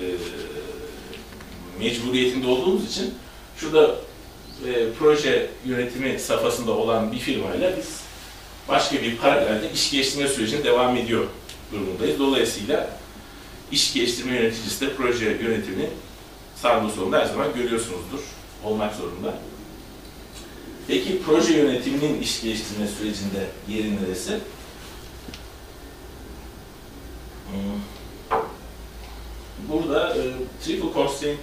e, mecburiyetinde olduğumuz için şurada e, proje yönetimi safhasında olan bir firmayla biz başka bir paralelde iş geliştirme sürecine devam ediyor durumundayız. Dolayısıyla iş geliştirme yöneticisi de proje yönetimini sağında solunda her zaman görüyorsunuzdur. Olmak zorunda. Peki proje yönetiminin iş geliştirme sürecinde yeri neresi? Hmm. Burada e, triple constraint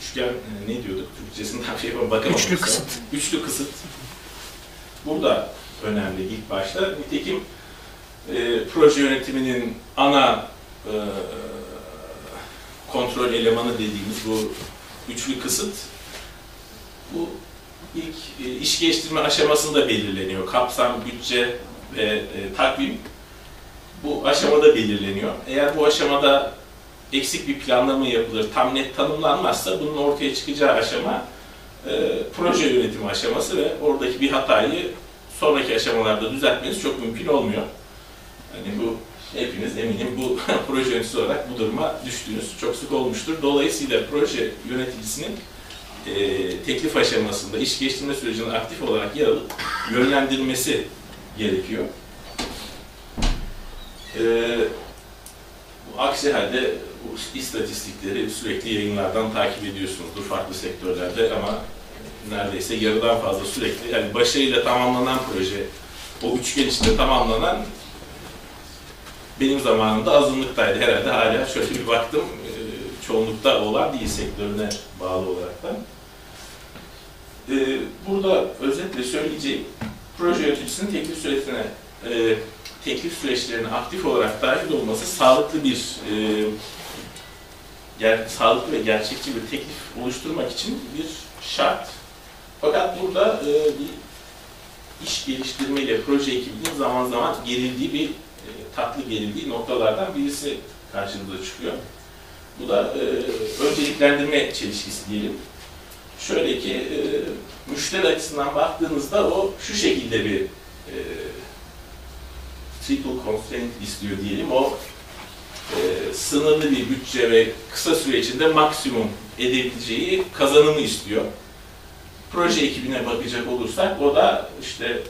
üçgen e, ne diyorduk? Türkçesinden şey bakamadım. Üçlü sana. kısıt. Üçlü kısıt. Burada önemli ilk başta. Nitekim e, proje yönetiminin ana e, kontrol elemanı dediğimiz bu üçlü kısıt bu ilk e, iş geliştirme aşamasında belirleniyor. Kapsam, bütçe ve e, takvim bu aşamada belirleniyor. Eğer bu aşamada eksik bir planlama yapılır, tam net tanımlanmazsa bunun ortaya çıkacağı aşama e, proje yönetimi aşaması ve oradaki bir hatayı sonraki aşamalarda düzeltmeniz çok mümkün olmuyor. Hani bu hepiniz eminim bu proje yöneticisi olarak bu duruma düştüğünüz çok sık olmuştur. Dolayısıyla proje yöneticisinin e, teklif aşamasında iş geliştirme sürecinde aktif olarak yer alıp yönlendirmesi gerekiyor. E, aksi halde bu istatistikleri sürekli yayınlardan takip ediyorsunuzdur farklı sektörlerde ama neredeyse yarıdan fazla sürekli yani başarıyla tamamlanan proje o üçgen içinde tamamlanan benim zamanımda azınlıktaydı herhalde hala şöyle bir baktım e, çoğunlukta olan değil sektörüne bağlı olarak da. E, burada özetle söyleyeceğim proje yöneticisinin teklif sürecine e, teklif süreçlerine aktif olarak dahil olması sağlıklı bir ger- sağlıklı ve gerçekçi bir teklif oluşturmak için bir şart. Fakat burada e, bir iş geliştirme ile proje ekibinin zaman zaman gerildiği bir e, tatlı gerildiği noktalardan birisi karşımıza çıkıyor. Bu da e, önceliklendirme çelişkisi diyelim. Şöyle ki e, müşteri açısından baktığınızda o şu şekilde bir e, triple constraint istiyor diyelim. O e, sınırlı bir bütçe ve kısa süre içinde maksimum edebileceği kazanımı istiyor. Proje ekibine bakacak olursak o da işte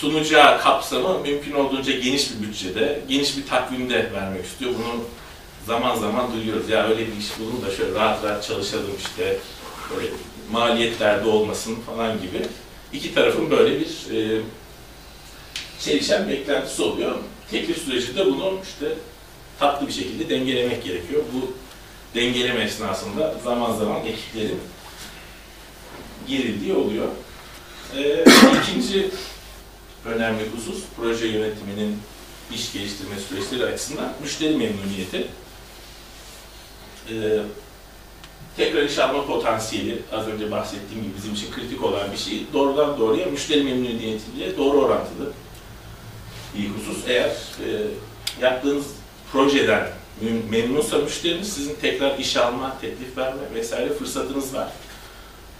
sunacağı kapsamı mümkün olduğunca geniş bir bütçede, geniş bir takvimde vermek istiyor. Bunu zaman zaman duyuyoruz. Ya öyle bir iş bulun da şöyle rahat rahat çalışalım işte, böyle maliyetlerde olmasın falan gibi. İki tarafın böyle bir e, çelişen beklentisi oluyor. Teklif sürecinde bunu işte tatlı bir şekilde dengelemek gerekiyor. Bu dengeleme esnasında zaman zaman ekiplerin gerildiği oluyor. Ee, ikinci önemli husus proje yönetiminin iş geliştirme süreçleri açısından müşteri memnuniyeti. Ee, tekrar iş alma potansiyeli az önce bahsettiğim gibi bizim için kritik olan bir şey. Doğrudan doğruya müşteri memnuniyetiyle doğru orantılı bir husus. Eğer e, yaptığınız projeden mem- memnunsa müşteriniz sizin tekrar iş alma, teklif verme vesaire fırsatınız var.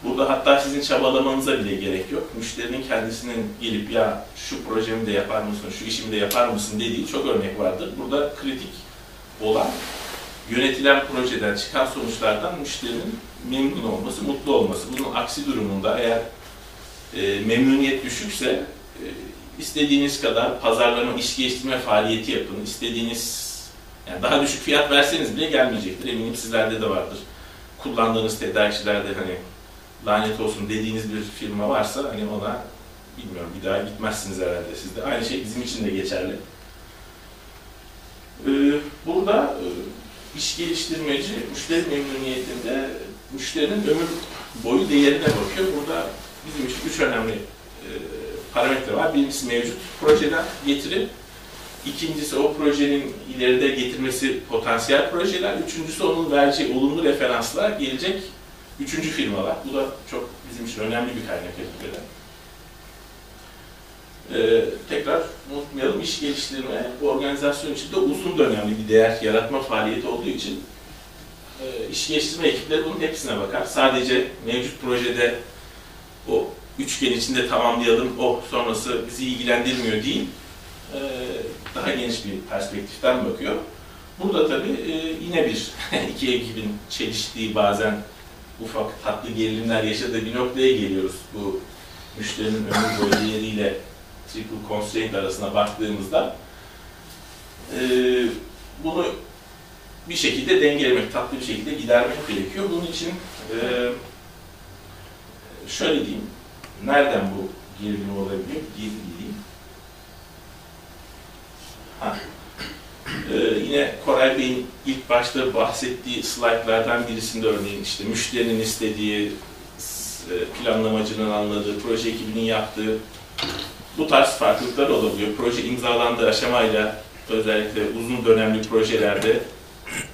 Burada hatta sizin çabalamanıza bile gerek yok. Müşterinin kendisinin gelip ya şu projemi de yapar mısın, şu işimi de yapar mısın dediği çok örnek vardır. Burada kritik olan yönetilen projeden çıkan sonuçlardan müşterinin memnun olması, mutlu olması. Bunun aksi durumunda eğer e, memnuniyet düşükse e, istediğiniz kadar pazarlama, iş geliştirme faaliyeti yapın. İstediğiniz yani daha düşük fiyat verseniz bile gelmeyecektir. Eminim sizlerde de vardır. Kullandığınız tedarikçilerde hani lanet olsun dediğiniz bir firma varsa hani ona bilmiyorum bir daha gitmezsiniz herhalde siz de. Aynı şey bizim için de geçerli. Ee, burada e, iş geliştirmeci müşteri memnuniyetinde müşterinin ömür boyu değerine bakıyor. Burada bizim için üç önemli e, parametre var. Birincisi mevcut projeden getiri. İkincisi o projenin ileride getirmesi potansiyel projeler. Üçüncüsü onun vereceği olumlu referanslar gelecek üçüncü firmalar. Bu da çok bizim için önemli bir kaynak elbette. Ee, tekrar unutmayalım iş geliştirme bu organizasyon içinde uzun dönemli bir değer yaratma faaliyeti olduğu için e, iş geliştirme ekipleri bunun hepsine bakar. Sadece mevcut projede o üçgen içinde tamamlayalım, o sonrası bizi ilgilendirmiyor değil, e, daha geniş bir perspektiften bakıyor. Burada tabii e, yine bir iki ekibin çeliştiği bazen ufak tatlı gerilimler yaşadığı bir noktaya geliyoruz. Bu müşterinin ömür boyu değeriyle triple constraint arasına baktığımızda e, bunu bir şekilde dengelemek, tatlı bir şekilde gidermek gerekiyor. Bunun için e, şöyle diyeyim, nereden bu gerilim olabiliyor? Gerilim Ha. Ee, yine Koray Bey'in ilk başta bahsettiği slaytlardan birisinde örneğin işte müşterinin istediği, e, planlamacının anladığı, proje ekibinin yaptığı bu tarz farklılıklar olabiliyor. Proje imzalandığı aşamayla özellikle uzun dönemli projelerde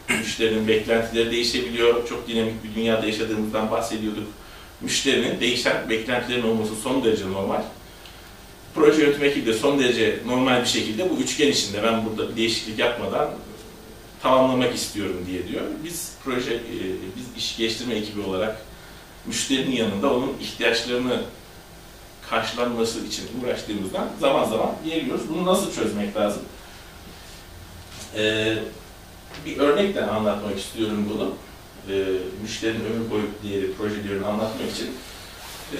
müşterinin beklentileri değişebiliyor. Çok dinamik bir dünyada yaşadığımızdan bahsediyorduk. Müşterinin değişen beklentilerin olması son derece normal. Proje yönetim ekibi de son derece normal bir şekilde bu üçgen içinde ben burada bir değişiklik yapmadan tamamlamak istiyorum diye diyor. Biz proje, e, biz iş geliştirme ekibi olarak müşterinin yanında onun ihtiyaçlarını karşılanması için uğraştığımızdan zaman zaman geliyoruz. Bunu nasıl çözmek lazım? Ee, bir örnekle anlatmak istiyorum bunu. Ee, müşterinin ömür boyu değeri projelerini anlatmak için e,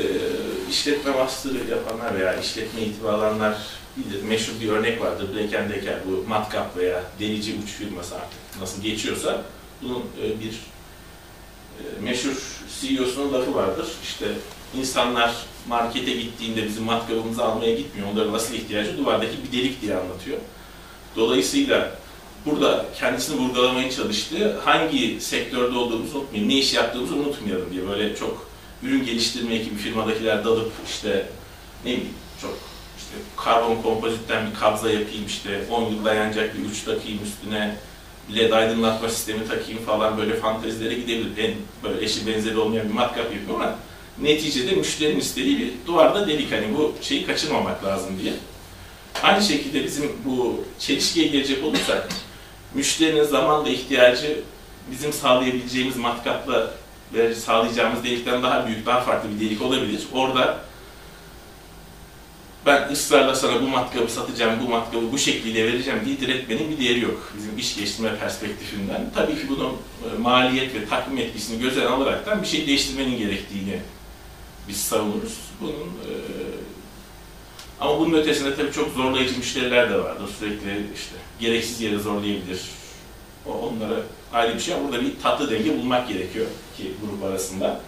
işletme master'ı yapanlar veya işletme eğitimi alanlar bilir. Meşhur bir örnek vardır. Black Decker bu matkap veya delici uç firması artık nasıl geçiyorsa bunun e, bir e, meşhur CEO'sunun lafı vardır. İşte insanlar markete gittiğinde bizim matkabımızı almaya gitmiyor. Onların asıl ihtiyacı duvardaki bir delik diye anlatıyor. Dolayısıyla burada kendisini vurgulamaya çalıştığı hangi sektörde olduğumuzu unutmayalım, ne iş yaptığımızı unutmayalım diye böyle çok ürün geliştirme ekibi firmadakiler dalıp işte ne bileyim çok işte karbon kompozitten bir kabza yapayım işte 10 yıl dayanacak bir uç takayım üstüne led aydınlatma sistemi takayım falan böyle fantezilere gidebilir. En böyle eşi benzeri olmayan bir matkap yapıyor ama neticede müşterinin istediği bir duvarda delik hani bu şeyi kaçırmamak lazım diye. Aynı şekilde bizim bu çelişkiye gelecek olursak müşterinin zamanla ihtiyacı bizim sağlayabileceğimiz matkapla ve sağlayacağımız delikten daha büyük, daha farklı bir delik olabilir. Orada ben ısrarla sana bu matkabı satacağım, bu matkabı bu şekilde vereceğim diye diretmenin bir değeri yok bizim iş geliştirme perspektifinden. Tabii ki bunun e, maliyet ve takvim etkisini göze alaraktan bir şey değiştirmenin gerektiğini biz savunuruz. Bunun e, ama bunun ötesinde tabii çok zorlayıcı müşteriler de vardır. Sürekli işte gereksiz yere zorlayabilir. O onlara ayrı bir şey burada bir tatlı denge bulmak gerekiyor ki grup arasında.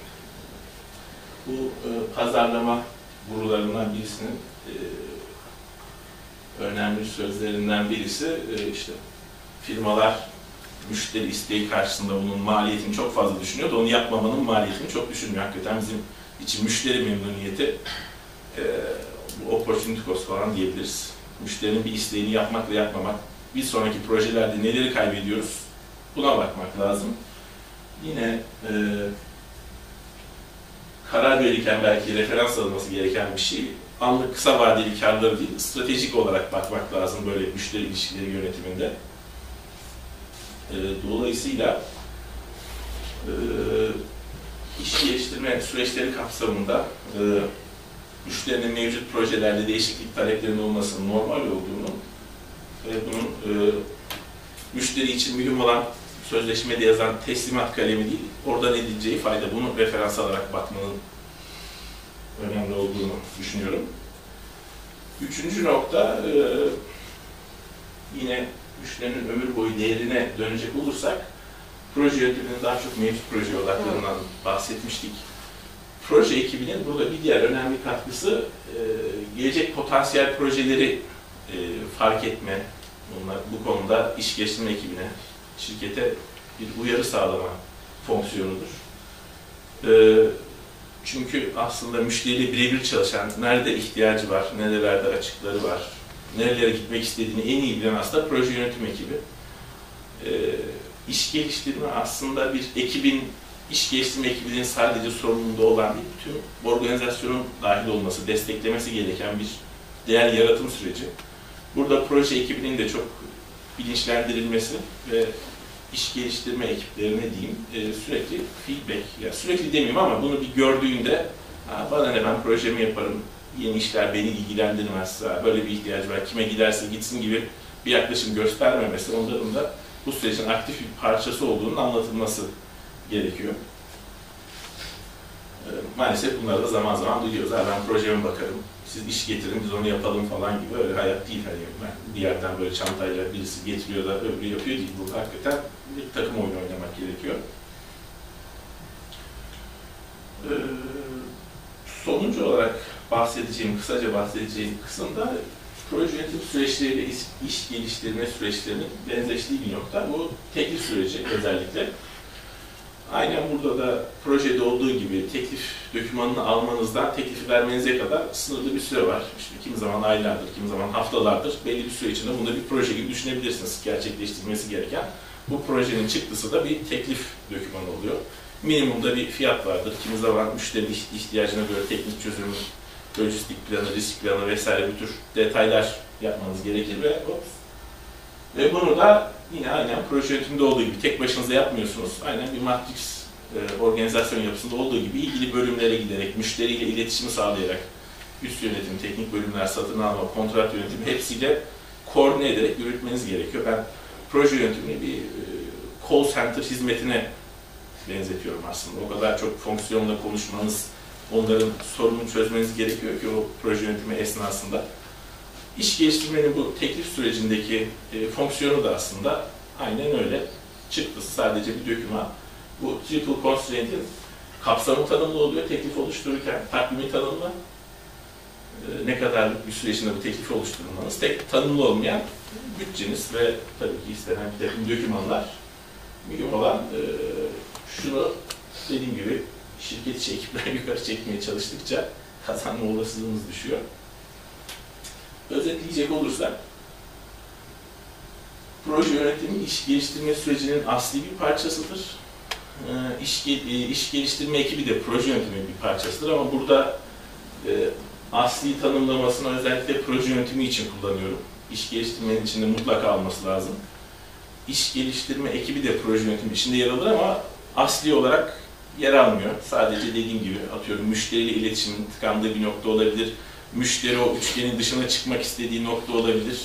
Bu e, pazarlama gurularından birisinin e, önemli sözlerinden birisi e, işte firmalar müşteri isteği karşısında bunun maliyetini çok fazla düşünüyor da onu yapmamanın maliyetini çok düşünmüyor. Hakikaten bizim için müşteri memnuniyeti e, bu opportunity cost falan diyebiliriz. Müşterinin bir isteğini yapmakla yapmamak. Bir sonraki projelerde neleri kaybediyoruz? Buna bakmak lazım. Yine e, karar verirken belki referans alınması gereken bir şey anlık kısa vadeli karları değil, stratejik olarak bakmak lazım böyle müşteri ilişkileri yönetiminde. E, dolayısıyla e, iş geliştirme süreçleri kapsamında e, müşterinin mevcut projelerde değişiklik taleplerinin olmasının normal olduğunu ve bunun e, müşteri için mühim olan sözleşmede yazan teslimat kalemi değil, oradan edileceği fayda. Bunu referans alarak bakmanın önemli olduğunu düşünüyorum. Üçüncü nokta, e, yine müşterinin ömür boyu değerine dönecek olursak, proje yönetiminin daha çok mevcut proje odaklarından bahsetmiştik. Proje ekibinin burada bir diğer önemli katkısı, e, gelecek potansiyel projeleri e, fark etme, bunlar bu konuda iş geliştirme ekibine, şirkete bir uyarı sağlama fonksiyonudur. Ee, çünkü aslında müşteriyle birebir çalışan, nerede ihtiyacı var, nerelerde açıkları var, nerelere gitmek istediğini en iyi bilen aslında proje yönetim ekibi. Ee, iş geliştirme aslında bir ekibin, iş geliştirme ekibinin sadece sorumluluğunda olan değil, bütün organizasyonun dahil olması, desteklemesi gereken bir değer yaratım süreci. Burada proje ekibinin de çok bilinçlendirilmesi ve iş geliştirme ekiplerine diyeyim e, sürekli feedback, ya sürekli demeyeyim ama bunu bir gördüğünde bana ne ben projemi yaparım, yeni işler beni ilgilendirmez, böyle bir ihtiyacı var, kime giderse gitsin gibi bir yaklaşım göstermemesi, onların da bu sürecin aktif bir parçası olduğunun anlatılması gerekiyor. Maalesef bunları da zaman zaman duyuyoruz. Ha, ben projeme bakarım, siz iş getirin, biz onu yapalım falan gibi öyle hayat değil. Hani ben bir yerden böyle çantayla birisi getiriyor da öbürü yapıyor değil. Bu hakikaten bir takım oyunu oynamak gerekiyor. Ee, sonuncu olarak bahsedeceğim, kısaca bahsedeceğim kısımda proje yönetim süreçleriyle iş geliştirme süreçlerinin benzeştiği bir nokta. Bu teklif süreci özellikle. Aynen burada da projede olduğu gibi teklif dokümanını almanızdan teklifi vermenize kadar sınırlı bir süre var. İşte kimi zaman aylardır, kimi zaman haftalardır. Belli bir süre içinde bunu bir proje gibi düşünebilirsiniz gerçekleştirilmesi gereken. Bu projenin çıktısı da bir teklif dokümanı oluyor. Minimumda bir fiyat vardır. Kimi zaman müşteri ihtiyacına göre teknik çözüm, lojistik planı, risk planı vesaire bir tür detaylar yapmanız gerekir ve ops. Ve bunu da yine aynen proje yönetiminde olduğu gibi tek başınıza yapmıyorsunuz. Aynen bir matrix e, organizasyon yapısında olduğu gibi ilgili bölümlere giderek, müşteriyle iletişimi sağlayarak üst yönetim, teknik bölümler, satın alma, kontrat yönetimi hepsiyle koordine ederek yürütmeniz gerekiyor. Ben proje yönetimini bir e, call center hizmetine benzetiyorum aslında. O kadar çok fonksiyonla konuşmanız, onların sorununu çözmeniz gerekiyor ki o proje yönetimi esnasında. İş geliştirmenin bu teklif sürecindeki e, fonksiyonu da aslında aynen öyle. Çıktısı sadece bir döküman. Bu triple constraint'in kapsamı tanımlı oluyor teklif oluştururken, takvimi tanımlı. E, ne kadarlık bir sürecinde bu teklifi oluşturmanız. Tek tanımlı olmayan bütçeniz ve tabii ki istenen bir takım dokümanlar. Mühim olan e, şunu dediğim gibi şirket içi ekipler yukarı çekmeye çalıştıkça kazanma olasılığımız düşüyor. Özetleyecek olursak, proje yönetimi iş geliştirme sürecinin asli bir parçasıdır. Ee, iş, e, iş geliştirme ekibi de proje yönetimi bir parçasıdır ama burada e, asli tanımlamasını özellikle proje yönetimi için kullanıyorum. İş geliştirmenin içinde mutlaka alması lazım. İş geliştirme ekibi de proje yönetimi içinde yer alır ama asli olarak yer almıyor. Sadece dediğim gibi atıyorum müşteriyle iletişimin tıkandığı bir nokta olabilir. Müşteri o üçgenin dışına çıkmak istediği nokta olabilir.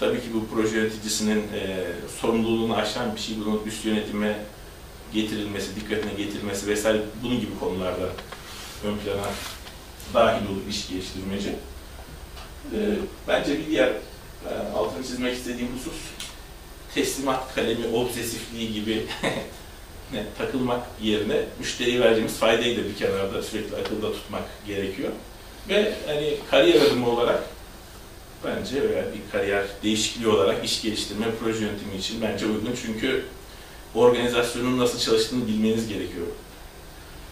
Tabii ki bu proje yöneticisinin e, sorumluluğunu aşan bir şey, bunun üst yönetime getirilmesi, dikkatine getirilmesi vesaire bunun gibi konularda ön plana dahil olur iş geliştirmeci. E, bence bir diğer e, altını çizmek istediğim husus teslimat kalemi obsesifliği gibi ne, takılmak yerine müşteriye vereceğimiz faydayı da bir kenarda sürekli akılda tutmak gerekiyor. Ve hani kariyer adımı olarak bence veya bir kariyer değişikliği olarak iş geliştirme proje yönetimi için bence uygun. Çünkü organizasyonun nasıl çalıştığını bilmeniz gerekiyor.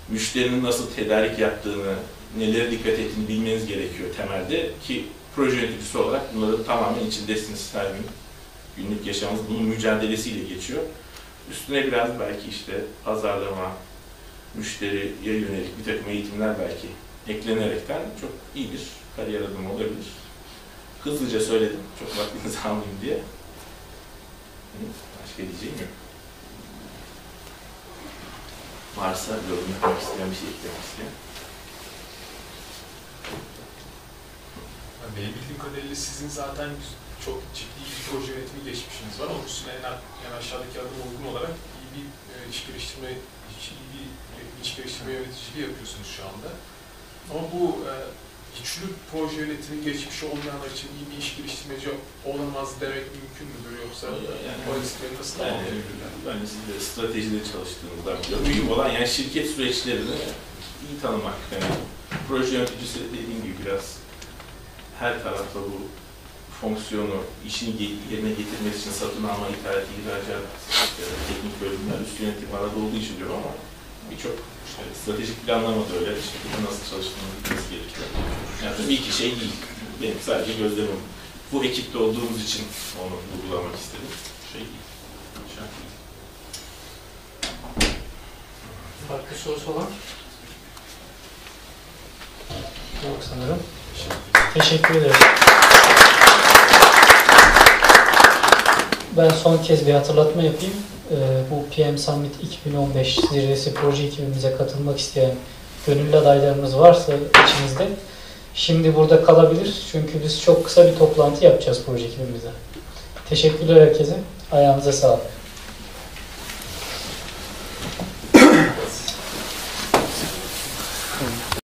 Müşterinin nasıl tedarik yaptığını, nelere dikkat ettiğini bilmeniz gerekiyor temelde ki proje yöneticisi olarak bunların tamamen içindesiniz her gün. Günlük yaşamınız bunun mücadelesiyle geçiyor. Üstüne biraz belki işte pazarlama, müşteriye yönelik bir takım eğitimler belki eklenerekten çok iyi bir kariyer adımı olabilir. Hızlıca söyledim, çok vaktinizi almayayım diye. Başka diyeceğim yok. Varsa yorum yapmak isteyen bir şey eklemek isteyen. Benim bildiğim kadarıyla sizin zaten çok ciddi bir proje yönetimi geçmişiniz var. Onun üstüne en, en aşağıdaki adım uygun olarak iyi bir e, iş geliştirme, iyi bir iş geliştirme yöneticiliği yapıyorsunuz şu anda. Ama bu e, güçlü proje yönetimi geçmişi olmayanlar için iyi bir iş geliştirmeci olamaz demek mümkün müdür yoksa Yani, o riskleri nasıl yani, ben de stratejide çalıştığınızdan biliyorum. Mühim olan yani şirket süreçlerini iyi tanımak. Yani proje yöneticisi dediğim gibi biraz her tarafta bu fonksiyonu, işini yerine getirmesi için satın alma, ithalat, ihracat, teknik bölümler, üst yönetim arada olduğu için diyorum ama birçok işte, stratejik planlama da öyle, şirketin nasıl çalıştığını bilmesi gerekiyor. Yani tabii ki şey değil, benim sadece gözlemim. Bu ekipte olduğumuz için onu vurgulamak istedim. Şey değil. Şart değil. Farklı sorusu olan? Yok sanırım. Teşekkür ederim. Ben son kez bir hatırlatma yapayım. Ee, bu PM Summit 2015 zirvesi proje ekibimize katılmak isteyen gönüllü adaylarımız varsa içinizde şimdi burada kalabilir. Çünkü biz çok kısa bir toplantı yapacağız proje ekibimizle. Teşekkürler herkese. Ayağınıza sağlık.